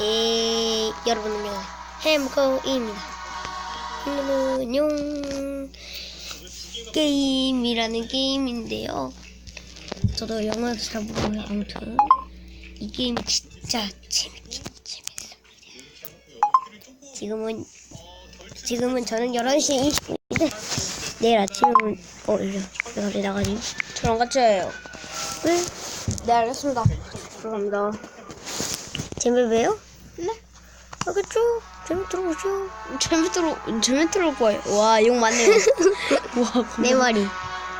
에 여러분 안녕 햄버거입니다 오늘은 게임이라는 게임인데요 저도 영화도 잘 모르고요 아무튼 이 게임이 진짜 재밌긴 재밌습니다 지금은 지금은 저는 11시 20분인데 내일 아침에는 어 이래 왜 나가지 저랑 같이 해요. 왜? 네, 알겠습니다. 들어갑니다. 재밌어요? 네. 알겠죠? 재밌도록 오죠 재밌도록, 재밌도록 거예요. 와, 이거 맞네요. 와, 내 말이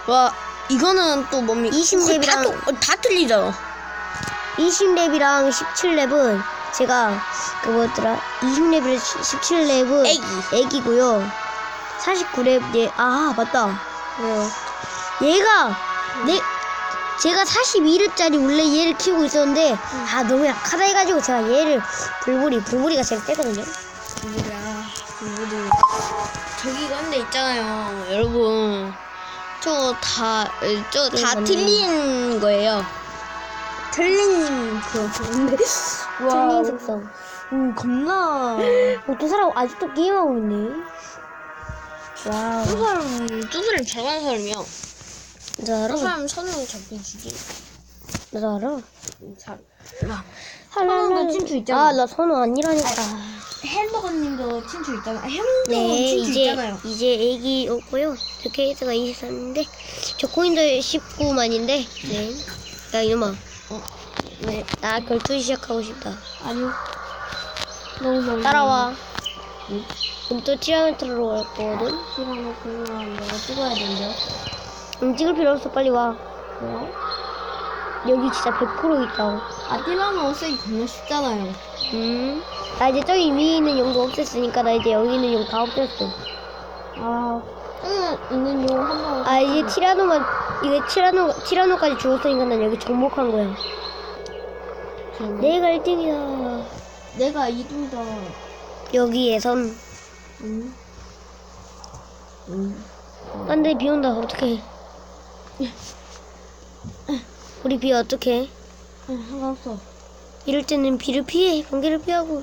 와, 이거는 또 뭡니까? 20렙이랑 다, 또- 어, 다 틀리잖아. 20렙이랑 17렙은 제가 그 뭐였더라 20렙이랑 17렙은 애기. 애기고요 49렙 얘, 아 맞다 왜요? 얘가 내 제가 42렙짜리 원래 얘를 키우고 있었는데 아 너무 약하다 해가지고 제가 얘를 불불이 불불이가 제일 세거든요 뭐야, 우리 저기 근데 있잖아요, 여러분. 저거 다, 저다 맞네. 틀린 거예요. 틀린 그, 근데, 틀린 속성 음, 겁나. 어, 두 사람 아직도 게임하고 있네 와우 저 사람, 저 사람 잘하는 사람이야. 나저 알아 사람 선우 잡고 죽이. 나 알아 잘. 선우도 친추 있잖아. 아 나 선우 아니라니까 햄버거님도 친추 있잖아. 햄버거 네, 친추 이제 있잖아요. 이제 애기 오고요. 저 케이스가 23인데 저 코인도 19만인데. 네. 야 이놈아, 네. 나 결투 시작하고 싶다. 아니요. 너무 너무. 따라와. 응? 그럼 또 티라노트로 갈 거거든. 시간을 그러면 내가 찍어야 된대요. 응, 찍을 필요 없어. 빨리 와. 왜요? 여기 진짜 100% 있다고. 아, 띠라노 쓰기 겁나 쉽잖아요. 음. 나 이제 저기 위에 있는 용도 없앴으니까 나 이제 여기 있는 용 다 없앴어. 아, 응, 있는 용 한번. 아 이제 티라노만 이게 티라노 티라노까지 죽었으니까 난 여기 정복한 거야. 네. 내가 1등이다. 내가 2등이다. 여기에선 응. 응. 안돼 비 온다 어떡해 우리 비 어떡해? 응, 상관없어. 이럴 때는 비를 피해. 번개를 피하고.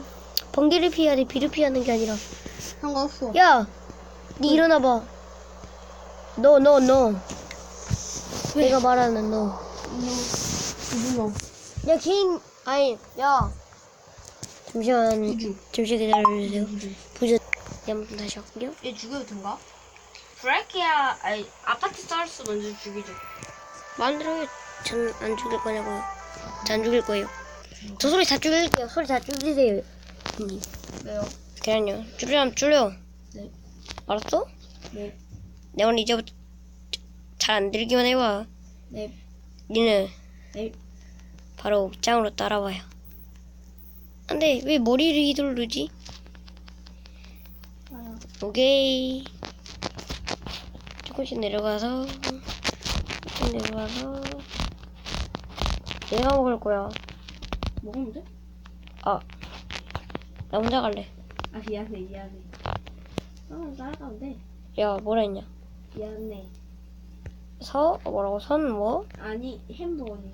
번개를 피해야 돼 비를 피하는 게 아니라. 상관없어. 야니 일어나 봐. 너 너 너. 내가 말하는 너야 누구? 개인 아니 야. 잠시만. 부주. 잠시 기다려주세요? 부자 한번 다시 할게요. 얘 죽여도 된가? 브라키야, 아니, 아파트 사우스 먼저 죽이죠. 마음대로 전안 죽일 거냐고요 저안 죽일 거예요 저 소리 다 줄일게요 소리 다 줄이세요 님 왜요? 그냥요 줄이면 줄여 네. 알았어? 네. 내 오늘 이제부터 잘 안 들기만 해봐 네. 니는 네. 바로 옥장으로 따라와요 안돼 왜 머리를 휘두르지? 아야. 오케이 조금씩 내려가서 조금 내려가서 내가 먹을 거야 먹으면 돼? 아나 혼자 갈래 아, 미안해, 미안해. 어, 따라가면 돼. 야 뭐라 했냐 미안해. 서 뭐라고 선 뭐? 아니, 햄버거니.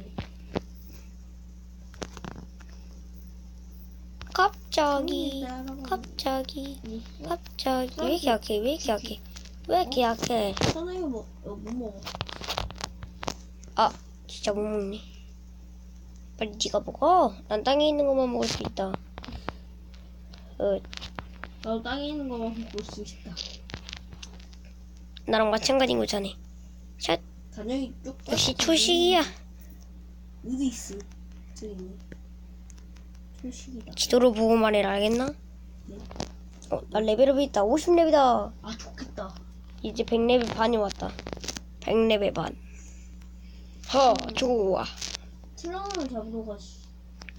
갑자기 갑자기 돼. 갑자기 왜 이렇게 약해 왜 이렇게 약해 왜 이렇게 약해 선우이가 뭐, 어, 못 먹어. 아 진짜 못 먹네 빨리 네가 먹어 난 땅에 있는 것만 먹을 수 있다 어 나도 땅에 있는 거만 먹고 있고 싶다. 나랑 마찬가지인 거잖아 샷 단영이 쪽. 역시 초식이야 어디 있어? 저기 있네. 초식이다. 지도를 보고 말해라 알겠나? 네. 어나 레벨업이 있다 50레벨이다 아, 좋겠다. 이제 100레벨 반이 왔다 100레벨 반 허 좋아 티라노를 잡으러 가지.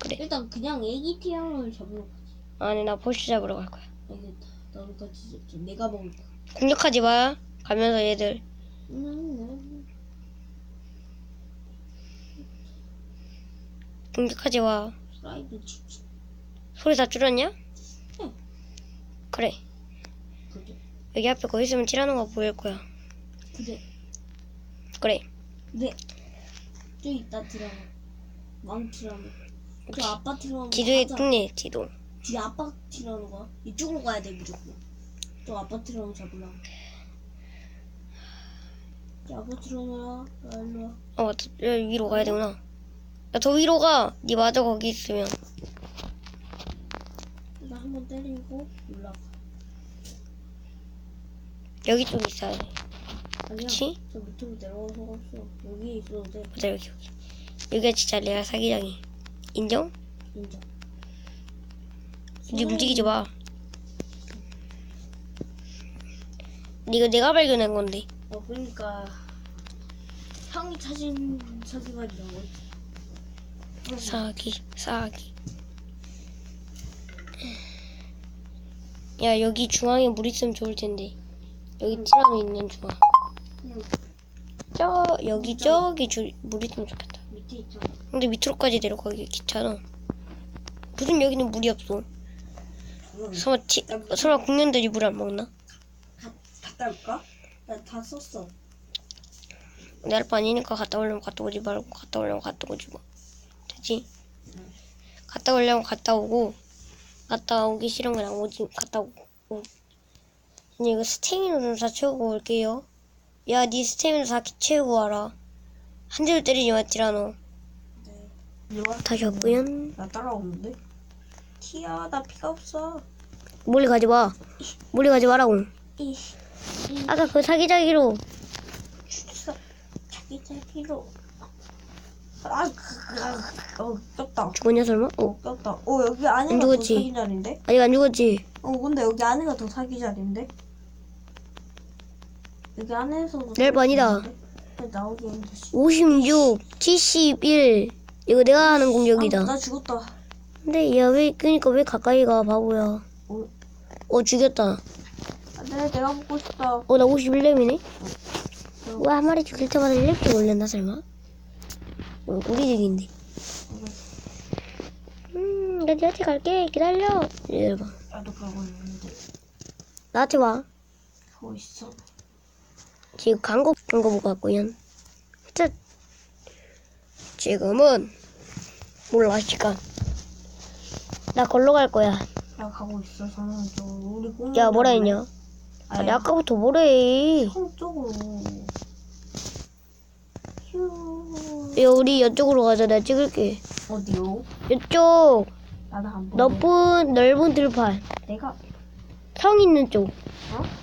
그래 일단 그냥 애기 티라노를 잡으러 가지. 아니 나 보스 잡으러 갈 거야 알겠다. 나도 같이 잡자. 내가 먹을 거야. 공격하지 마 가면서 얘들 음, 공격하지 마치 소리 다 줄였냐? 응. 그래. 여기 앞에 거 있으면 칠하는 거 보일 거야 그래. 그래 그래. 저기 있다 티라노. 왕 티라노. 그 아파트로 지도에 가자. 뜬네 지도. 뒤 아파트로 가. 이쪽으로 가야 돼 무조건. 또 아파트로 잡으려. 이 아파트로 와. 야, 일로 와. 어 맞다. 여기 위로 가야 되구나. 야 더 위로 가. 니 맞아 거기 있으면. 나 한 번 때리고 올라가. 여기 좀 있어야 돼. 그치? 저 밑으로 내려가서 없어. 여기 있어도 돼. 맞아 여기 여기. 여기가 진짜 내가 사기장이. 인정? 인정. 니 움직이지 마. 이거 내가 발견한 건데. 어 그러니까 형이 찾은 사기관이라고. 사기 사기. 야 여기 중앙에 물 있으면 좋을 텐데. 여기 티라노 있는 중앙. 응. 저 여기 저기 줄, 물 있으면 좋겠다. 밑에 있잖아. 근데 밑으로까지 내려가기 귀찮아. 무슨 여기는 물이 없어. 설마 티, 설마 국년들이 물 안 먹나? 갔다 올까? 나 다 썼어. 내할거 아니니까 갔다 오려면 갔다 오지 말고 갔다 오려면 갔다 오지 뭐. 되지? 갔다 오려면 갔다 오고 갔다 오기 싫으면 그냥 오지 갔다 오고. 이제 이거 스태미나 좀 다 채우고 올게요. 야, 니 스태미나 다 채우고 와라. 한 대도 때리지 마, 티라노. 네. 다시 왔구요. 나 따라오는데? 티야, 나 피가 없어. 멀리 가지 마. 멀리 가지 마라고. 이, 아까 그 사기자기로 사, 자기 자기로. 아, 그, 그, 아, 어, 꼈다. 죽었냐 설마? 어. 어, 꼈다. 어, 여기 안에가 안더 죽었지? 사기 자리인데? 아직 안 죽었지? 어, 근데 여기 안에가 더 사기 자리인데? 여기 안에서도. 나오기 힘들지. 56, 71. 이거 내가 하는 공격이다. 아, 나 죽었다. 근데 얘 왜, 그니까 왜 가까이 가, 바보야. 어, 어, 죽였다. 아, 네, 내가 먹고 싶다. 어, 나 51렙이네? 왜한 마리 죽일 때마다 1렙씩 올렸나, 설마? 어, 우리 집인데. 음, 나 니한테 갈게. 기다려. 이래봐. 나도 가고 있는데. 나한테 와. 가고 있어. 지금 광고, 광고 보고 왔고요. 자, 지금은, 몰라, 시간. 나 걸로 갈 거야. 나 가고 있어. 저는 저 우리 공룡. 야, 뭐라 했냐? 아니, 아까부터 뭐라 해. 형 쪽으로. 휴. 야, 우리 이쪽으로 가자. 내가 찍을게. 어디요? 이쪽, 나도 한 번. 넓은, 넓은 들판. 내가 성 있는 쪽. 어?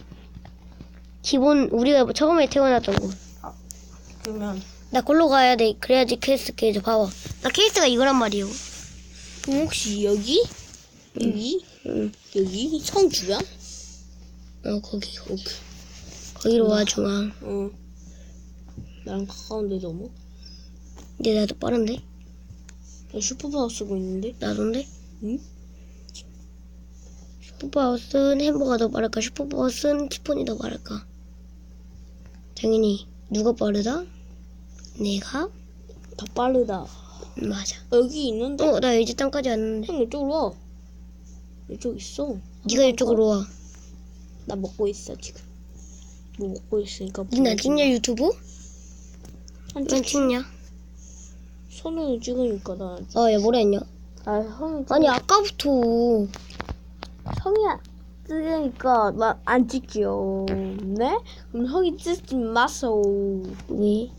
기본, 우리가 처음에 태어났던 곳. 그러면 나 걸로 가야 돼. 그래야지 케이스 케이스 봐봐. 나 케이스가 이거란 말이에요. 혹시 여기? 여기? 응. 여기? 성 주변? 어, 거기, 거기. 거기로 와, 중앙. 응. 나랑 가까운데 너무? 근데 나도 빠른데? 나 슈퍼파워 쓰고 있는데? 나도인데? 응? 슈퍼파워스는 햄버거가 더 빠를까? 슈퍼파워스는 티폰이 더 빠를까? 당연히 누가 빠르다? 내가? 더 빠르다. 음, 맞아. 여기 있는데? 어, 나 이제 땅까지 왔는데. 형 이쪽으로 와. 이쪽 있어. 네가 이쪽으로 와. 나 먹고 있어 지금. 뭐 먹고 있으니까. 니나 찍냐 유튜브? 한난 찍냐? 손으로 찍으니까 나. 어, 야 뭐라 했냐? 아 형이 아니 아까부터 형이 찍으니까 나안 찍지요. 네? 그럼 형이 찍지 마소. 왜?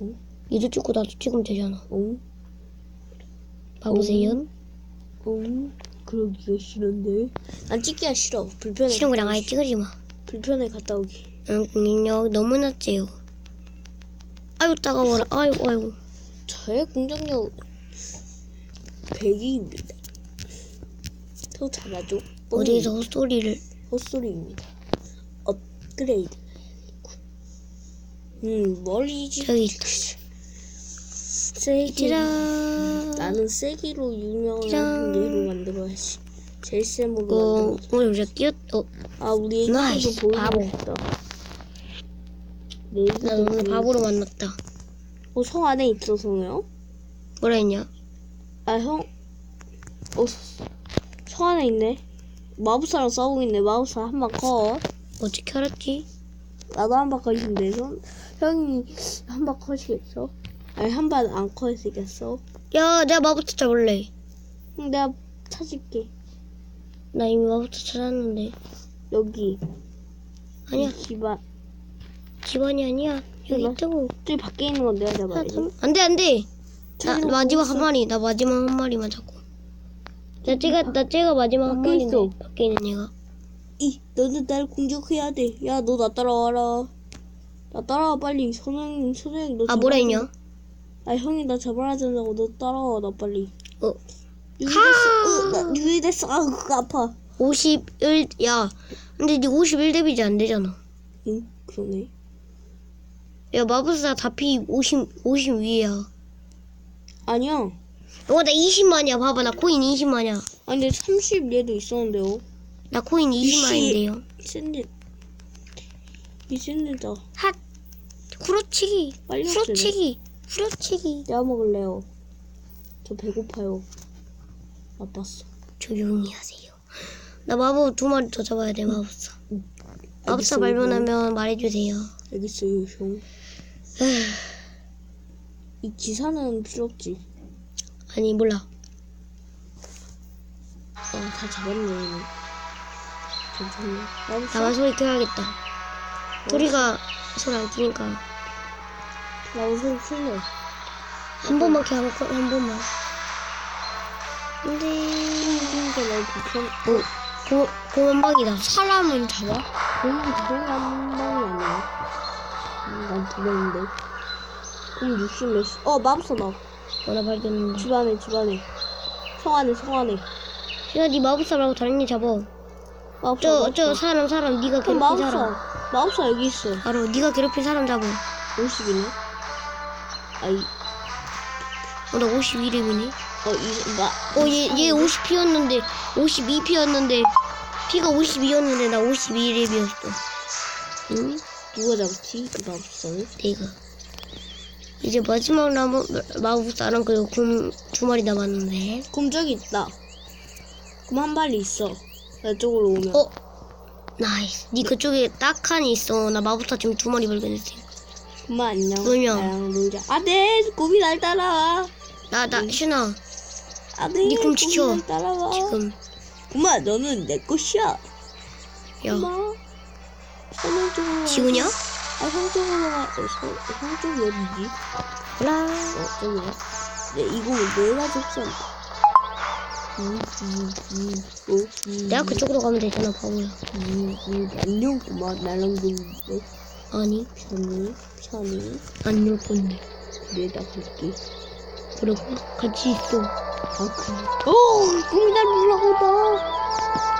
응? 니도 찍고 나도 찍으면 되잖아. 응? 바보세요? 응? 그러기가 싫은데. 난 찍기가 싫어. 불편해. 싫은 거랑 아예 찍으지 마. 불편해 갔다 오기. 응, 공격력 너무 낮지요. 아이고 따가워라. 아이고 아이고. 저의 공격력 100입니다. 더 잘하죠? 어디에서 헛소리를 헛소리입니다. 업그레이드. 음, 멀리지. 저기 있다. 세기. 짜란. 나는 세기로 유명한. 얘로 만들어야지. 제일 센으로 어, 만들어. 오늘 우리가 끼었, 어, 아, 우리 애기도 바보. 애기도 나 오늘 바보로 만났다. 어, 성 안에 있어서요? 뭐라 했냐? 아, 형. 어, 성 안에 있네. 마법사랑 싸우고 있네. 마법사 한 방 컷. 어떻게 알았지? 나도 한 방 컷인데, 형, 형이 한 방 컷이겠어? 아니, 한 방 안 컷이겠어? 야, 내가 마법 잡을래. 응, 내가 찾을게. 나 이미 마부터 찾았는데. 여기. 아니야, 이 집안. 집안이 아니야. 여기 몰라. 있다고. 저기 밖에 있는 건 내가 아, 잡아야지. 잠- 안 돼, 안 돼. 나 마지막 한. 마리. 나 마지막 한 마리만 잡고. 나 쟤가, 나 쟤가 마지막 한 마리인데. 있어. 밖에 있는 얘가. 이, 너는 날 공격해야 돼. 야, 너 나 따라와라. 나 따라와, 빨리. 선생님, 선생님, 너 아, 뭐라 했냐? 아, 형이 나 잡아야 된다고. 너 따라와, 나 빨리. 어, 유리됐어. 으, 나 유리됐어. 아, 그거 아파. 51, 야. 근데 니 51 데미지 안 되잖아. 응, 그러네. 야, 마법사 다피 50, 50 위에야. 아니야. 어, 나 20만이야. 봐봐, 나 코인 20만이야. 아니, 근데 30 얘도 있었는데요. 나 코인 이씨. 20만인데요. 센데. 이 센데다. 핫! 후려치기! 빨리. 후려치기! 후려치기! 내가 먹을래요. 저 배고파요. 아팠어. 조용히 하세요. 나 마법 두 마리 더 잡아야 돼, 마법사. 마법사 알겠어요, 발견하면 말해주세요. 알겠어요, 형. 이 기사는 필요 없지. 아니, 몰라. 아, 다 잡았네, 얘는. 괜찮네. 나만 소리 켜야겠다. 소리가 소리 안 끼니까. 나도 소리 풀려. 한 번만 켜, 한, 번- 한 번만. 안 돼. 그러니까 나 불편. 어, 고, 고만방이다. 사람은 잡아? 한 방이 아니야. 음, 난두 명인데. 그럼 60 몇, 시- 어, 마법사 나. 뭐나 발견했는데. 집 안에, 집 안에. 성 안에, 성 안에. 야, 니 마법사 말고 다른 애 잡아. 마법사. 저, 마법사. 저 사람, 사람, 니가 그럼 괴롭힌 사람. 마법사. 마법사 여기 있어. 바로 니가 괴롭힌 사람 잡아. 50이네. 아이, 어, 나 51이네. 어, 이, 마. 어, 얘, 얘 50피였는데, 52피였는데, 피가 52였는데, 나 51렙이었어. 응? 누가 잡았지? 그 마법사는? 내가. 이제 마지막 나무, 마법사랑 그리고 곰 두 마리 남았는데. 그럼 저기 있다. 그럼 한 발이 있어. 나 쪽으로 오면. 어? 나이스. 니 그쪽에 딱 하니 있어. 나 마법사 지금 두 마리 발견했어. 그만 안녕. 놀면. 나랑 놀자. 아, 네. 곰이 날 따라와. 나, 나, 슈나. 아, 네. 니곰 지켜. 곰이 날 따라와. 지금. 그만, 너는 내 것이야. 야. 와. 지우냐? 아, 형 쪽으로 가. 어, 서, 형 쪽이 어디지? 몰라. 어, 저기야. 네, 이거 내가 접선. 내가 그쪽으로 가면 되잖아, 바보야. 안녕, 그만. 나랑 놀는데. 아니, 편히, 편히. 안놀 건데. 내다 갈게. 그러고 같이 있어. 아, 그래. 어, 꿈이 날.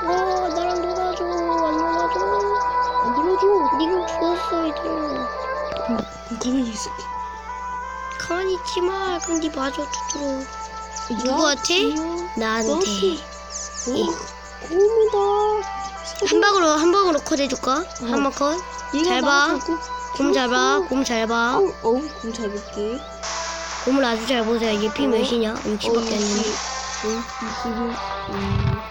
와, 나랑. 안 놀아줘. 알려줘. 네가 죽었어야 돼. 가만히 있을게. 가만히 있지 마. 그럼 네 맞아 두드러. 누구한테? 나한테. 곰이다. 한방으로 한방으로 컷 해줄까? 어. 한방 컷. 잘 봐. 곰 잘 봐. 곰 잘 봐. 어, 어, 곰 잘 볼게. 곰을 아주 잘 보세요. 얘피 어. 몇이냐? 60밖에 안 되네. 60.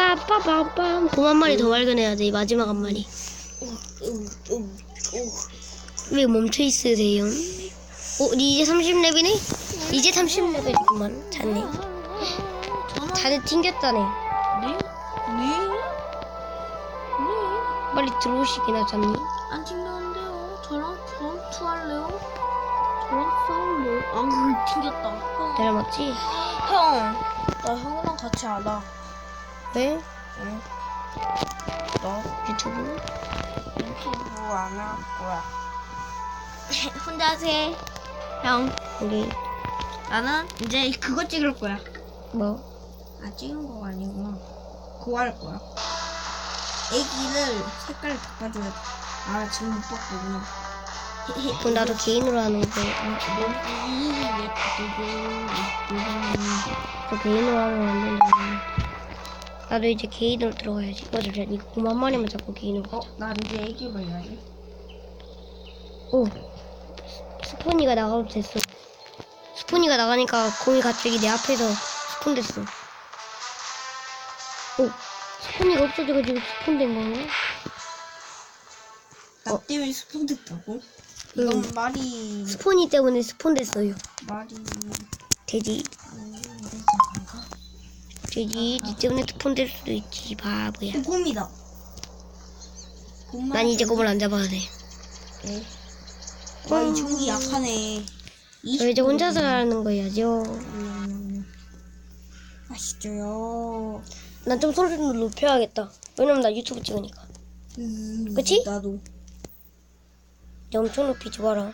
빠빠빠빰. 곰 한 마리 더 발견해야 돼. 마지막 한 마리. 음, 음, 음. 왜 멈춰 있으세요? 어, 니 이제 30렙이네? 이제 30렙이구만. 잤네. 다들 튕겼다네. 네? 네? 네? 빨리 들어오시기나 잤니? 안 튕겼는데요. 저랑 저랑 투할래요? 저랑 싸울래요? 안 그걸 튕겼다. 형, 닮았지? 형, 나 형이랑 같이 하다. 왜? 응. 너 유튜브? 유튜브 안 할 거야. 혼자 하세. 형, 우리 나는 이제 그거 찍을 거야. 뭐? 아, 찍은 거가 아니구나. 그거 할 거야. 애기를 색깔 바꿔줘야 돼. 아, 지금 못 바꾸구나. 그럼 나도 개인으로 하는 거. 그 개인으로 안 된다. 나도 이제 개인으로 들어가야지. 맞아, 맞아. 이거 곰한 마리만 잡고 개인으로 어, 가자. 나 이제 애기 봐야지. 오. 스포니가 나가도 됐어. 스포니가 나가니까 곰이 갑자기 내 앞에서 스폰 됐어. 오. 스포니가 없어져가지고 스폰 된 건가? 나 때문에 스폰 됐다고? 이건 음. 말이 스폰이 때문에 스폰 됐어요. 말이 돼지, 안 되지 않을까? 돼지, 니 때문에 스폰 될 수도 있지, 바보야. 오, 곰이다. 곰만 난 이제 곰을 안 잡아도 돼. 네. 와, 이 종이 약하네. 저 이제 혼자서 하는 거야죠. 음, 맛있죠요. 난 좀 소리 좀 높여야겠다. 왜냐면 나 유튜브 찍으니까. 음, 그치? 나도. 야, 엄청 높이지 마라.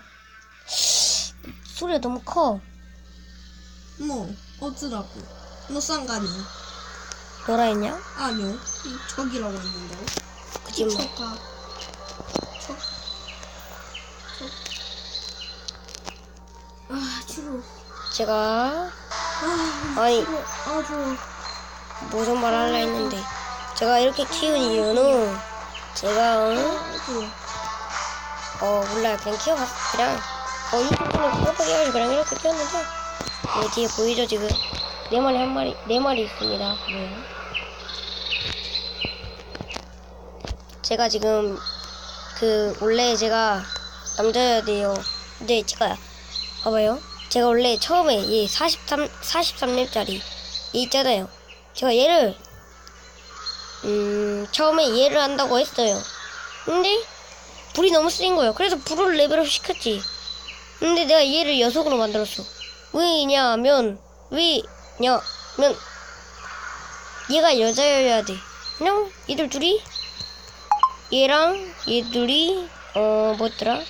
소리가 너무 커. 뭐, 어쩌라고. 뭐 상관이야. 뭐라 했냐? 아니요. 이 저기라고 했는데요. 그치 뭐. 저가. 저. 저. 아, 추워. 제가 아, 아니. 아, 추워. 무슨 말 하려 했는데 제가 이렇게 키운 이유는 제가 어, 아. 어 몰라요 그냥 키워봤 그냥 어 유튜브는 뽀뽀 해가지고 그냥 이렇게 키웠는데 여기 뒤에 보이죠 지금 네 마리 한 마리 네 마리 있습니다. 보여요? 제가 지금 그 원래 제가 남자여야 돼요. 근데 제가 봐봐요. 제가 원래 처음에 이 43, 43렙짜리 이 있잖아요. 제가 얘를 음 처음에 얘를 한다고 했어요. 근데 불이 너무 쓰인 거예요. 그래서 불을 레벨업 시켰지. 근데 내가 얘를 여성으로 만들었어. 왜냐면 왜 냐면 얘가 여자여야 돼. 그냥 얘들 둘이? 얘랑 얘 둘이 어 뭐였더라?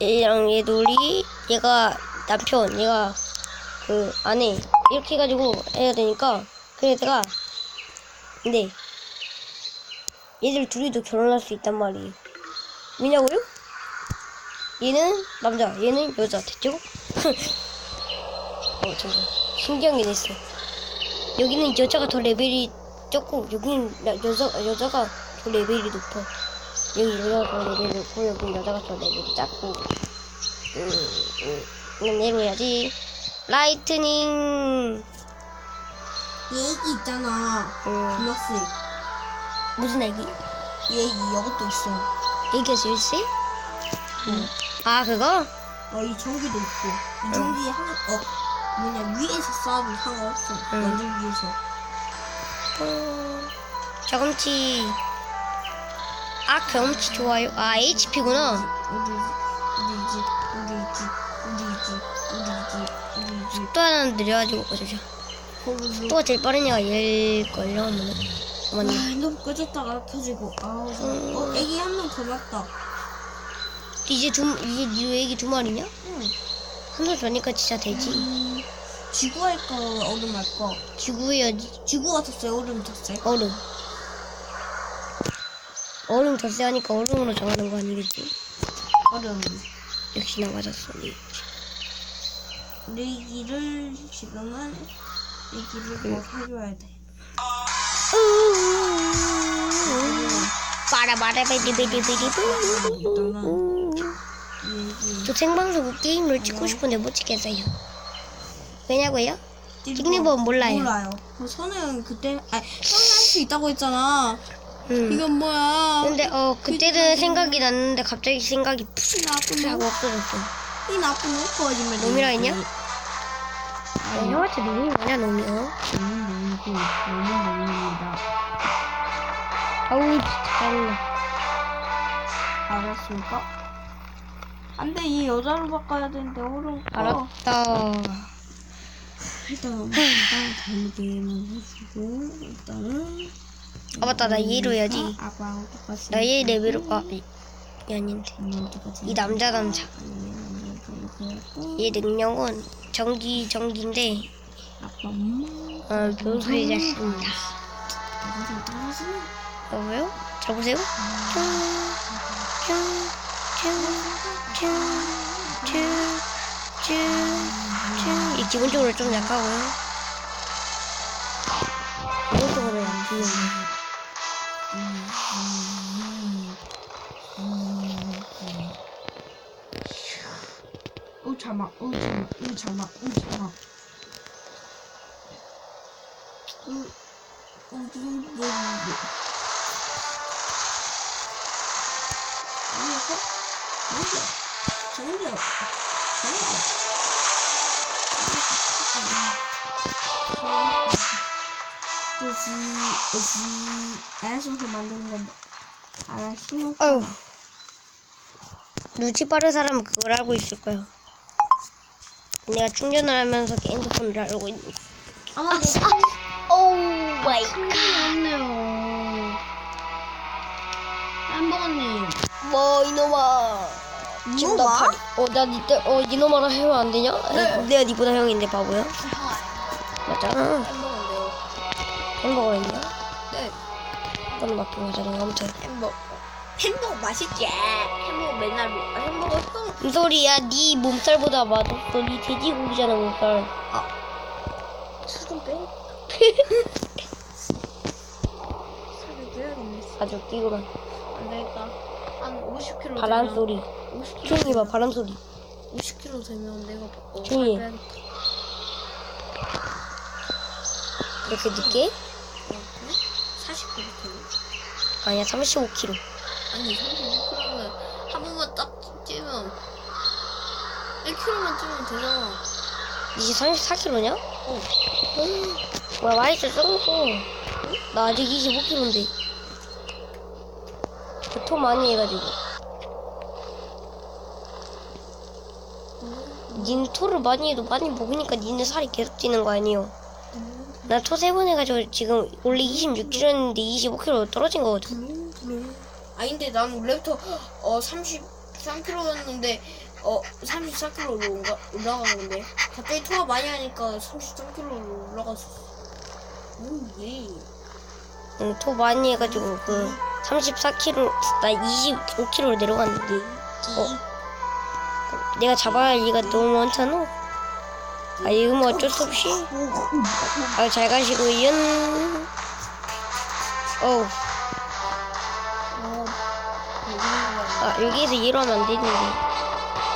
얘랑 얘 둘이 얘가 남편 얘가 그 아내. 이렇게 해가지고 해야 되니까 그래서 내가 근데 얘들 둘이도 결혼할 수 있단 말이에요. 왜냐고요? 얘는 남자 얘는 여자. 됐죠? 어 잠깐 신기한 게 됐어 여기는 여자가 더 레벨이 적고 여기는 나- 여자, 여자가 더 레벨이 높아 여기 여자가 더 레벨이 높고 여기 여자가 더 레벨이 작고 음, 음, 내로 해야지 라이트닝 얘 애기 있잖아. 음, 블러스. 무슨 애기? 얘 애기 이것도 있어. 애기가 제일 세? 아 그거? 어, 이 전기도 있고. 이 전기 한, 어, 뭐냐, 위에서 쏴도 상관없어. 응. 완전 위에서. 어, 경험치 아 경험치 좋아요 아 HP구나 우리, 우리 집, 우리 집, 우리 집, 우리 집, 우리 집. 또 하나 느려가지고 어쩌죠 거기서. 또 제일 빠른 애가 얘일걸요 아무는 아, 너무 꺼졌다가 켜지고. 아우, 저- 어, 애기 한 명 더 났다. 이제 두 이제 네 애기 두 마리냐? 응. 한달 전이니까 진짜 되지 음, 지구 할까, 얼음 할까? 지구해야지 지구 같았어요, 얼음 탔어요? 얼음 얼음 더 세하니까 얼음으로 정하는 거 아니겠지? 얼음. 역시 나 맞았어 네. 내기를 지금은 내기를 응. 더 해줘야 돼. 빠라바라베디베디베디 내기. 저 생방송 게임을 찍고 싶은데 못 찍겠어요. 왜냐고요? 법 몰라요. 몰라요. 그 선우형 그때 아니 선우 할수 있다고 했잖아. 음. 이건 뭐야? 근데 어 그때는 생각이 났는데 갑자기 생각이 이푸 나쁜 하고 놈, 없어졌어. 이 나쁜 놈 거짓말. 놈이라 했냐? 아니, 야, 형한테 놈이 뭐냐 놈이 어? 놈이 놈이고 놈은 놈입니다. 아우 진짜 짜증나. 알았습니까? 안돼 이 여자로 바꿔야 되는데 어려워. 알았다. 일단 일단 달리기만 해주고 일단은. 아 맞다 나 얘로 해야지. 아빠랑 똑같이. 나얘 레벨로 아 이, 이 아닌데. 이 남자 남자. 얘 능력은 전기 전기인데 아빠 엄마. 어 변수의 자식입니다. 아빠가 따라서. 여보세요? 들어보세요? 이 기본적으로 좀 약하고요. 기본적으로 약해요. 오 잠만, 오 잠만, 오 잠만, 오 잠만. 오, 오, 오, 오, 오. 지, 그지. 알았으면서 만드는 건 알았어. 아유. 눈치 빠른 사람은 그걸 알고 있을 거야. 내가 충전을 하면서 핸드폰을 알고 있는. 아마 오 마이 없네요. 햄버거님. 뭐 이놈아. 지금 나 이놈아? 팔이. 어나 니때 어 이놈아라 하면 안 되냐? 네. 내가 니보다 형인데 바보야. 맞잖아. 햄버거인데요. 햄버거였냐? 네. 그건 맞긴 하잖아. 아무튼. 햄버거. 햄버거 맛있지? 햄버거 맨날 먹어. 햄버거 형. 무슨 소리야? 네 몸살보다 맛없어. 네 돼지고기잖아 몸살. 술좀 빼. 살을 빼야겠네. 아주 끼구만. 안 되겠다. 한 50kg 바람 소리. 50kg 조용히 봐. 바람 소리. 50kg 되면 내가 어, 조용히. 그렇게 늦게? 어, 그래? 40kg 되면? 아니야 35kg. 아니 35kg면 한 번만 딱 찌면 1kg만 찌면 되잖아. 이제 34kg냐? 어. 와 많이 쪘어. 나 아직 25kg인데. 교통 많이 해가지고. 니는 토를 많이 해도 많이 먹으니까 니네 살이 계속 찌는 거 아니에요? 나 토세번 해가지고 지금 원래 26kg였는데 25kg 떨어진 거거든. 아 근데 난 원래부터 어 33kg였는데 어 34kg로 올라, 올라가는데 갑자기 토가 많이 하니까 33kg로 올라갔어. 음, 예. 응, 토 많이 해가지고 그 34kg, 나 25kg로 내려갔는데. 어. 내가 잡아야 할 리가 너무 많잖아. 아 이거 뭐 어쩔 수 없이 아잘 가시고요 어우 아 여기에서 이러면 안되는데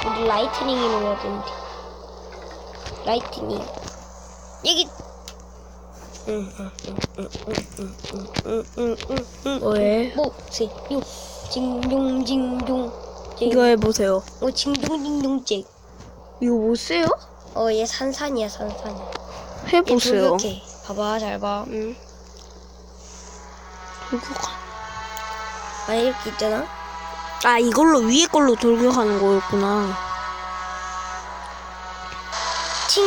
우리 라이트닝 이러면 되는데 라이트닝 여기 뭐해? 뭐세 징종 징종 이거 해보세요 어 징종 징종 잭 이거 못 세요? 어, 얘 산산이야, 산산. 얘 해보세요. 돌격해. 봐봐, 잘 봐. 응. 돌격하- 아, 이렇게 있잖아. 아 이걸로 위에 걸로 돌격하는 거였구나. 칭!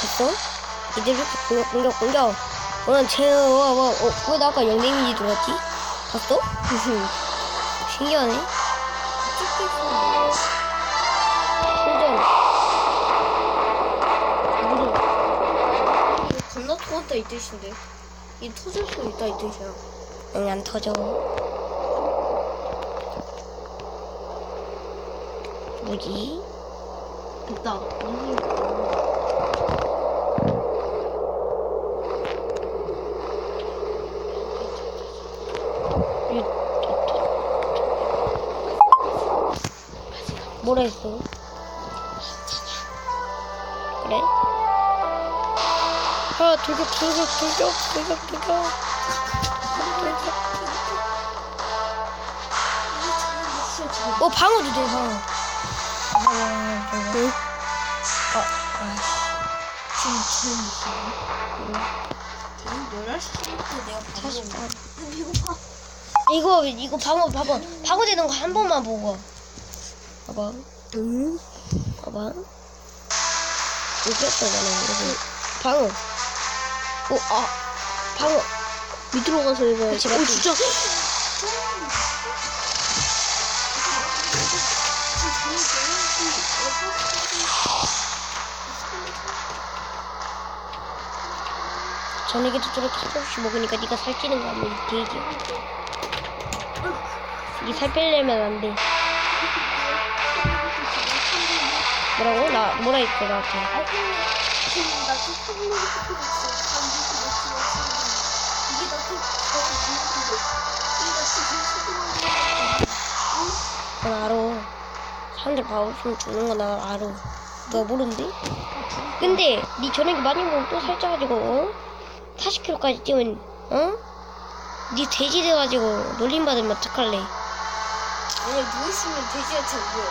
됐어? 이들 이렇게 공격, 공격, 공격. 너는 제, 와, 와, 어, 왜나 아까 영 데미지 들어갔지? 봤어? 신기하네. 실전. 무슨, 이거 겁 나 토한다 이 뜻인데. 이 터질 수 있다 이 뜻이야. 응, 안 터져. 뭐지? 됐다. 뭐라 했어? 아, 돌격, 돌격, 돌격, 돌격, 돌격. 어, 방어도 돼, 방어. 응? 아, 아, 지금 지금 11시부터 내가 사실, 방송 아, 이거 봐. 이거, 방어, 봐봐. 방어 되는 거 한 번만 보고. 와. 봐봐, 응? 봐봐. 했잖아, 이렇게. 방어. 오, 아, 방어. 밑으로 가서 해봐야지. 그치, 오 맞지? 진짜. 저녁에도 저렇게 조금씩 먹으니까 네가 살찌는 거 아니야? 돼지. 네살 빼려면 안 돼. 뭐라고? 나 뭐라 했어 나한테? 난 알아. 사람들 밥 없으면 죽는 거나 알아. 너 모르는데? 근데 네 저녁에 많이 먹으면 또 살쪄가지고 어? 40kg까지 찌면 어? 네 돼지 돼가지고 놀림 받으면 어떡할래? 아니 누워있으면 돼지가 잘 보여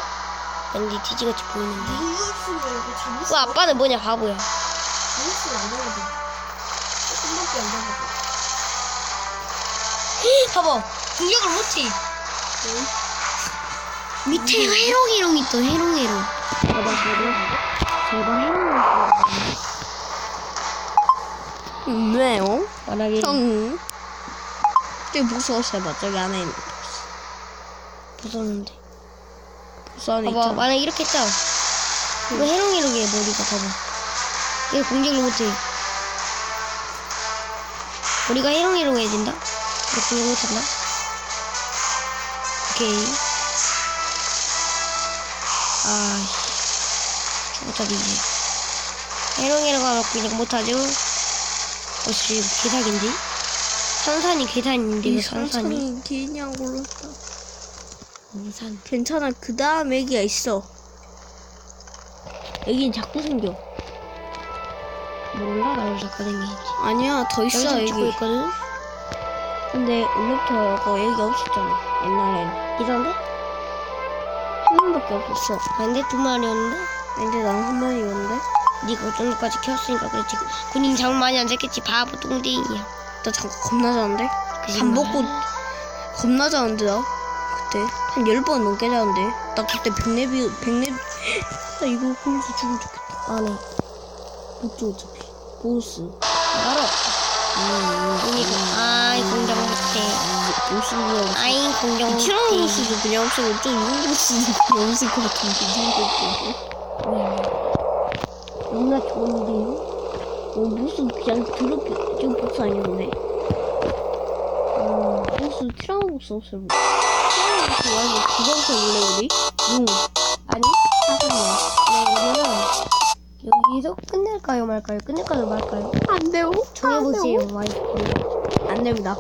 왠지 뒤지같이 보이는데. 누워있으면 그 잠을 그 아빠는 뭐냐 바보야. 잠을 안 잡아도 조금밖에 안 잡아도 봐봐 공격을 못해. 밑에 해롱해롱이 또 해롱해롱. 봐봐, 제발. 제발 해라. 음, 왜요? 만약에 형. 저기 무서웠어요, 봐. 저기 안에 있는. 부서 안에 봐봐 있잖아. 만약 이렇게 했잖아. 이거 해롱해롱이야 머리가 봐봐. 이거 공격을 못해. 머리가 해롱해롱해진다. 이거 공격 못한다. 오케이. 아, 이제. 해롱해롱 하면 그냥 못하죠. 어씨 이거 개사기인데? 산산이 개산인데 이 이거 산산이? 상상이 그냥 올랐다. 산산. 괜찮아. 그 다음 애기가 있어. 애기는 자꾸 생겨. 몰라 나를 잠깐 생기지. 아니야, 더 있어, 애기. 있거든. 근데 원래부터 그 애기가 없었잖아. 옛날엔. 이상한데? 한 명밖에 없었어. 근데 두 마리였는데? 근데 난 한 마리였는데? 네가 어떤 것까지 키웠으니까 그렇지. 군인 잠을 많이 안 잤겠지. 바보 똥댕이야. 나 잠깐 겁나 자는데? 마. 먹고 겁나 자는데 나? 그때 한 열 번 넘게 자는데 나 그때 백내비 백내 나 이거 보면서 죽으면 좋겠다 안 해. 못줘 어차피 보스 알아. 아이, 공격 못해. 보스가 아이, 공격 못해. 티라노보스도 그냥 없으면 좀 이런 보스도 그냥 없을 것 같은데 이런 너무나 좋은데요? 어 보스 그냥 더럽게 좀 보스 아니었네 어 보스 티라노보스 없어요 티라노보스 완전 그거 없어볼래 우리? 응. 아니, 사상이야. 네, 여기서 끝낼까요, 말까요? 끝낼까요, 말까요? 안 돼요 정해보세요, 와이프. 안 됩니다